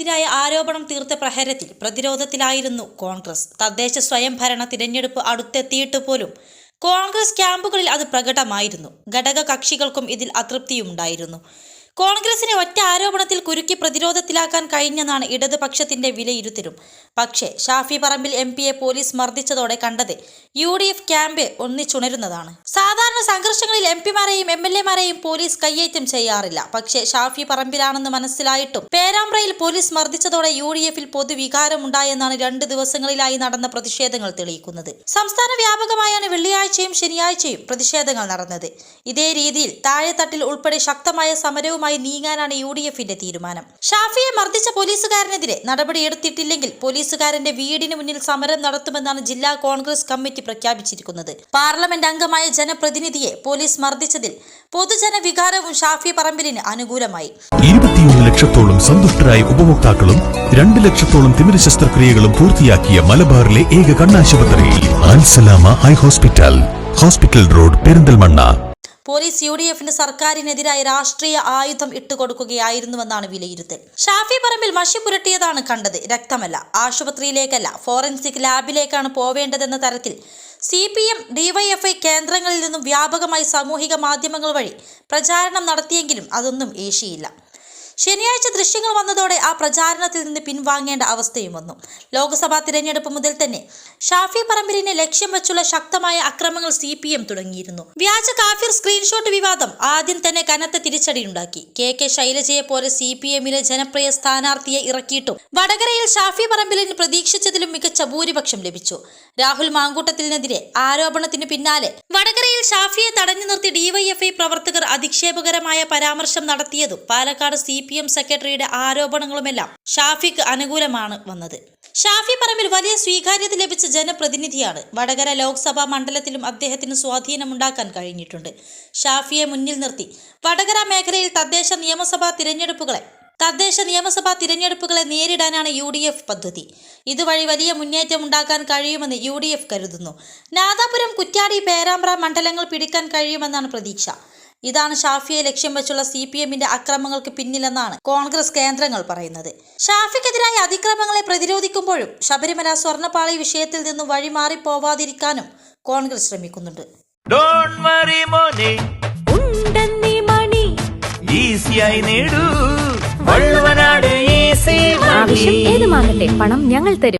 സർക്കാരിനെതിരായ ആരോപണം തീർത്ത പ്രഹരത്തിൽ പ്രതിരോധത്തിലായിരുന്നു കോൺഗ്രസ്. തദ്ദേശ സ്വയംഭരണ തിരഞ്ഞെടുപ്പ് അടുത്തെത്തിയിട്ട് പോലും കോൺഗ്രസ് ക്യാമ്പുകളിൽ അത് പ്രകടമായിരുന്നു. ഘടക കക്ഷികൾക്കും ഇതിൽ അതൃപ്തിയുണ്ടായിരുന്നു കോൺഗ്രസിനെ ഒറ്റ ആരോപണത്തിൽ കുരുക്കി പ്രതിരോധത്തിലാക്കാൻ കഴിഞ്ഞെന്നാണ് ഇടതുപക്ഷത്തിന്റെ വിലയിരുത്തലും. പക്ഷേ ഷാഫി പറമ്പിൽ എം പോലീസ് മർദ്ദിച്ചതോടെ കണ്ടത് യു ഡി എഫ് ക്യാമ്പ് ഒന്നിച്ചുണരുന്നതാണ്. സാധാരണ സംഘർഷങ്ങളിൽ എം പിമാരെയും എം എൽ എമാരെയും പോലീസ് കയ്യേറ്റം ചെയ്യാറില്ല. പക്ഷേ ഷാഫി പറമ്പിലാണെന്ന് മനസ്സിലായിട്ടും പേരാമ്പ്രയിൽ പോലീസ് മർദ്ദിച്ചതോടെ യു ഡി എഫിൽ പൊതുവികാരമുണ്ടായെന്നാണ് രണ്ട് ദിവസങ്ങളിലായി നടന്ന പ്രതിഷേധങ്ങൾ തെളിയിക്കുന്നത്. സംസ്ഥാന വ്യാപകമായാണ് വെള്ളിയാഴ്ചയും ശനിയാഴ്ചയും പ്രതിഷേധങ്ങൾ നടന്നത്. ഇതേ രീതിയിൽ താഴെത്തട്ടിൽ ഉൾപ്പെടെ ശക്തമായ സമരവുമായി നീങ്ങാനാണ് യു ഡി എഫിന്റെ തീരുമാനം. ഷാഫിയെ മർദ്ദിച്ച പോലീസുകാരനെതിരെ നടപടിയെടുത്തിട്ടില്ലെങ്കിൽ പോലീസുകാരന്റെ വീടിന് മുന്നിൽ സമരം നടത്തുമെന്നാണ് ജില്ലാ കോൺഗ്രസ് കമ്മിറ്റി പ്രഖ്യാപിച്ചിരിക്കുന്നത്. പാർലമെന്റ് അംഗമായ ജനപ്രതിനിധിയെ പോലീസ് മർദ്ദിച്ചതിൽ പൊതുജന വികാരവും ഷാഫി പറമ്പിലിന് അനുകൂലമായി. ഇരുപത്തിയൊന്ന് ലക്ഷത്തോളം സന്തുഷ്ടരായ ഉപഭോക്താക്കളും രണ്ട് ലക്ഷത്തോളം തിമിര ശസ്ത്രക്രിയകളും പൂർത്തിയാക്കിയ മലബാറിലെ ഏക കണ്ണാശുപത്രി ആൻസലാമ eye hospital hospital road Perinthalmanna. Police U D എഫിന് സർക്കാരിനെതിരായ രാഷ്ട്രീയ ആയുധം ഇട്ടുകൊടുക്കുകയായിരുന്നുവെന്നാണ് വിലയിരുത്തൽ. ഷാഫി പറമ്പിൽ മഷി പുരട്ടിയതാണ് കണ്ടത്. രക്തമല്ല. ആശുപത്രിയിലേക്കല്ല ഫോറൻസിക് ലാബിലേക്കാണ് പോവേണ്ടതെന്ന തരത്തിൽ സി പി എം ഡിവൈഎഫ്ഐ കേന്ദ്രങ്ങളിൽ നിന്നും വ്യാപകമായി സാമൂഹിക മാധ്യമങ്ങൾ വഴി പ്രചാരണം നടത്തിയെങ്കിലും അതൊന്നും ഏശിയില്ല. ശനിയാഴ്ച ദൃശ്യങ്ങൾ വന്നതോടെ ആ പ്രചാരണത്തിൽ നിന്ന് പിൻവാങ്ങേണ്ട അവസ്ഥയും വന്നു. ലോക്സഭാ തിരഞ്ഞെടുപ്പ് മുതൽ തന്നെ ഷാഫി പറമ്പിലിനെ ലക്ഷ്യം വെച്ചുള്ള ശക്തമായ അക്രമങ്ങൾ സി പി എം തുടങ്ങിയിരുന്നു. വ്യാജ കാഫിർ സ്ക്രീൻഷോട്ട് വിവാദം ആദ്യം തന്നെ കനത്ത തിരിച്ചടിയുണ്ടാക്കി കെ കെ ശൈലജയെ പോലെ സി പി എമ്മിലെ ജനപ്രിയ സ്ഥാനാർത്ഥിയെ ഇറക്കിയിട്ടും വടകരയിൽ ഷാഫി പറമ്പിലിന് പ്രതീക്ഷിച്ചതിലും മികച്ച ഭൂരിപക്ഷം ലഭിച്ചു. രാഹുൽ മാങ്കൂട്ടത്തിനെതിരെ ആരോപണത്തിന് പിന്നാലെ വടകരയിൽ ഷാഫിയെ തടഞ്ഞു നിർത്തി ഡിവൈഎഫ്ഐ പ്രവർത്തകർ അധിക്ഷേപകരമായ പരാമർശം നടത്തിയതും പാലക്കാട് സി പി എം സെക്രട്ടറിയുടെ ആരോപണങ്ങളുമെല്ലാം ഷാഫിക്ക് അനുകൂലമാണ് വന്നത്. ഷാഫി പറമ്പിൽ വലിയ സ്വീകാര്യത ലഭിച്ച ജനപ്രതിനിധിയാണ് വടകര ലോക്സഭാ മണ്ഡലത്തിലും അദ്ദേഹത്തിന് സ്വാധീനമുണ്ടാക്കാൻ കഴിഞ്ഞിട്ടുണ്ട്. ഷാഫിയെ മുന്നിൽ നിർത്തി വടകര മേഖലയിൽ തദ്ദേശ നിയമസഭാ തിരഞ്ഞെടുപ്പുകളെ തദ്ദേശ നിയമസഭാ തിരഞ്ഞെടുപ്പുകളെ നേരിടാനാണ് യു ഡി എഫ് പദ്ധതി. ഇതുവഴി വലിയ മുന്നേറ്റം ഉണ്ടാക്കാൻ കഴിയുമെന്ന് യു ഡി എഫ് കരുതുന്നു. നാദാപുരം കുറ്റ്യാടി പേരാമ്പ്ര മണ്ഡലങ്ങൾ പിടിക്കാൻ കഴിയുമെന്നാണ് പ്രതീക്ഷ. ഇതാണ് ഷാഫിയെ ലക്ഷ്യം വെച്ചുള്ള സി പി എമ്മിന്റെ അക്രമങ്ങൾക്ക് പിന്നിലെന്നാണ് കോൺഗ്രസ് കേന്ദ്രങ്ങൾ പറയുന്നത്. ഷാഫിക്കെതിരായ അതിക്രമങ്ങളെ പ്രതിരോധിക്കുമ്പോഴും ശബരിമല സ്വർണപാളി വിഷയത്തിൽ നിന്നും വഴിമാറി പോവാതിരിക്കാനും കോൺഗ്രസ് ശ്രമിക്കുന്നുണ്ട്. ആവശ്യം ഏതുമാകട്ടെ പണം ഞങ്ങൾ തരും.